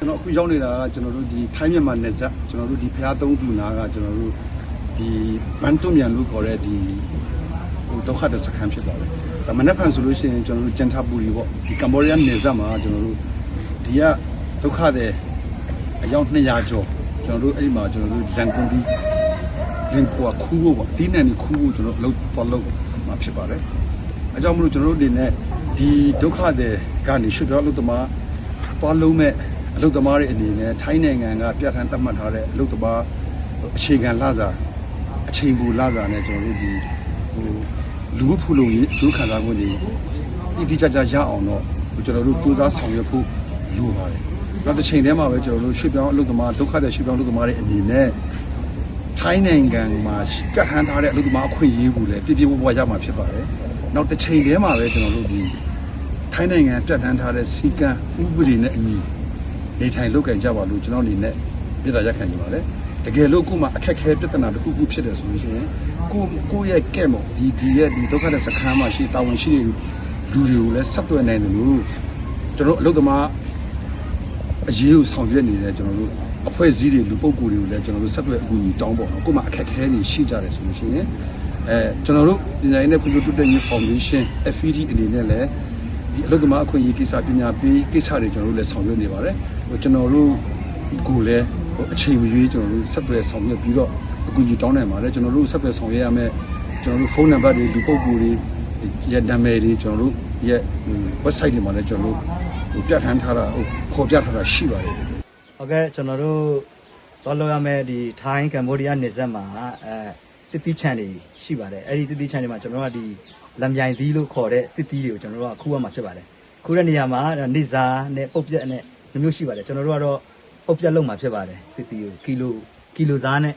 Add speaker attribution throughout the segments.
Speaker 1: ကျွန်တော်အခုရောက်နေတာကကျွန်တော်တို့ဒီထိုင်းမြန်မာနယ်စပ်ကျွန်တော်တို့ဒီဖျားသုံးသူနာကကျွန်တော်တို့ဒီဘန်တုံမြန်လို့ခေါ်တဲ့ဒီဟိုဒုက္ခတဲ့စခန်းဖြစ်ပါတယ်။ဒါမနေ့ဖန်ဆိုလို့ရှိရင်ကျွန်တော်တို့ဂျန်တာပူရီပေါ့ဒီကမ္ဘောဒီးယားနယ်စပ်မှာကျွန်တော်တို့ဒီကဒုက္ခတဲ့အယောက်200ကျော်ကျွန်တော်တို့အဲ့ဒီမှာကျွန်တော်တို့ဇန်ကွန်ဒီလင်ပွားခူးဖို့ပေါ့ဒီနယ်นี่ခူးဖို့ကျွန်တော်အလုပ်ပေါ်လုပ်မှာဖြစ်ပါတယ်။အဲကြောင့်မလို့ကျွန်တော်တို့အနေနဲ့ဒီဒုက္ခတဲ့ကနေရွှေပြောင်းလို့တမသွားလုံးမဲ့ အလုပ်သမားတွေအနေနဲ့ထိုင်းနိုင်ငံကပြဋ္ဌာန်းသတ်မှတ်ထားတဲ့အလုပ်သမားအခြေခံလစာအချိန်ပူလစာနဲ့ကျွန်တော်တို့ဒီဟိုလူမှုဖူလုံရေးအကျိုးခံစားမှုတွေတိတိကျကျရအောင်တော့ကျွန်တော်တို့စူးစမ်းဆောင်ရွက်ဖို့လိုပါတယ်။နောက်တစ်ချိန်တည်းမှာပဲကျွန်တော်တို့ရွှေ့ပြောင်းအလုပ်သမားဒုက္ခတဲ့ရွှေ့ပြောင်းအလုပ်သမားတွေအနေနဲ့ထိုင်းနိုင်ငံမှာပြဋ္ဌာန်းထားတဲ့အလုပ်သမားအခွင့်အရေးကိုလည်းပြည့်ပြည့်ဝဝရမှာဖြစ်ပါတယ်။နောက်တစ်ချိန်တည်းမှာပဲကျွန်တော်တို့ဒီထိုင်းနိုင်ငံပြဋ္ဌာန်းထားတဲ့စီကံဥပဒေနဲ့အညီ နေထိုင်လုပ်ကင်ကြပါလို့ကျွန်တော်အနေနဲ့ပြည်တော်ရက်ခံနေပါတယ်။တကယ်လို့ခုမှအခက်အခဲပြဿနာတစ်ခုခုဖြစ်တယ်ဆိုလို့ရှိရင်ကိုကိုရဲ့ကဲ့မော်ဒီဒီရဲ့ဒီဒုက္ခတဲ့စခန်းမှာရှိတာဝန်ရှိတဲ့လူတွေကိုလည်းဆက်သွယ်နိုင်တယ်လို့ကျွန်တော်အလုပ်သမားအရေးကိုဆောင်ရွက်နေတဲ့ကျွန်တော်တို့အဖွဲ့အစည်းတွေလူပုဂ္ဂိုလ်တွေကိုလည်းကျွန်တော်တို့ဆက်သွယ်အကူအညီတောင်းပေါ့နော်ကိုမှအခက်အခဲတွေရှိကြတယ်ဆိုလို့ရှိရင်အဲကျွန်တော်တို့ပညာရေးနဲ့ဖွံ့ဖြိုးတိုးတက်ရေး Foundation FED အနေနဲ့လည်း ဒီအလုပ်သမားအခွင့်အရေးကိစ္စပညာပေးကိစ္စတွေကျွန်တော်တို့လည်းဆောင်ရွက်နေပါတယ်ဟိုကျွန်တော်တို့ကိုလည်းဟိုအချိန်မရွေးကျွန်တော်တို့ဆက်သွယ်ဆောင်ရွက်ပြီးတော့အကူအညီတောင်းနိုင်ပါတယ်ကျွန်တော်တို့ဆက်သွယ်ဆောင်ရွက်ရမယ်ကျွန်တော်တို့ဖုန်းနံပါတ်တွေလူပုဂ္ဂိုလ်တွေရဲ့နာမည်တွေကျွန်တော်တို့ရဲ့ website တွေမှာလည်းကျွန်တော်တို့ဟိုပြဋ္ဌာန်းထားတာဟိုပေါ်ပြထားတာရှိပါတယ်
Speaker 2: ဟုတ်ကဲ့ကျွန်တော်တို့တော်လို့ရမယ်ဒီထိုင်းကမ္ဘောဒီးယားနယ်စပ်မှာအဲ တစ်တိချန်တွေရှိပါတယ်အဲ့ဒီတစ်တိချန်တွေမှာကျွန်တော်တို့ကဒီလမ်မြိုင်သီးလို့ခေါ်တဲ့တစ်သီးတွေကိုကျွန်တော်တို့ကခူးရမှာဖြစ်ပါတယ်ခူးတဲ့နေရာမှာနေစာနဲ့ပုတ်ပြက်နဲ့နှမျိုးရှိပါတယ်ကျွန်တော်တို့ကတော့ပုတ်ပြက်လုံးမှာဖြစ်ပါတယ်တစ်သီးကိုကီလိုကီလိုစားနဲ့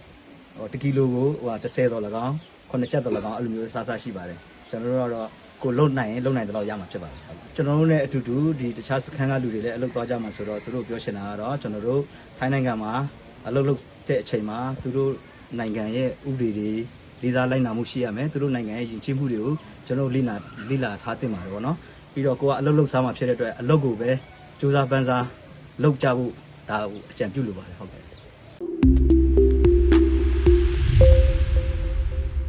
Speaker 2: ဟို1ကီလိုကိုဟို30ဒေါ်လာကောင်9ချက်ဒေါ်လာကောင်အဲ့လိုမျိုးစားစားရှိပါတယ်ကျွန်တော်တို့ကတော့ကိုလုံနိုင်ရင်လုံနိုင်တဲ့လောက်ရမှာဖြစ်ပါတယ်ကျွန်တော်တို့နဲ့အတူတူဒီတခြားစခန်းကလူတွေလည်းအလုပ်သွားကြမှာဆိုတော့သူတို့ပြောချင်တာကတော့ကျွန်တော်တို့ထိုင်းနိုင်ငံမှာအလုပ်လုပ်တဲ့အချိန်မှာသူတို့ နိုင်ငံရဲ့ဥပဒေတွေလေးစားလိုက်နာမှုရှိရမယ်သူတို့နိုင်ငံရဲ့ယဉ်ကျေးမှုတွေကိုကျွန်တော်တို့လေ့လာလေ့လာထားသင့်ပါတယ်ပေါ့နော်ပြီးတော့ကိုကအလုပ်လုပ်စားမှာဖြစ်တဲ့အတွက်အလုပ်ကိုပဲစူးစမ်းပန်းစားလုပ်ကြဖို့ဒါကိုအကြံပြုလိုပါတယ်ဟုတ်ကဲ့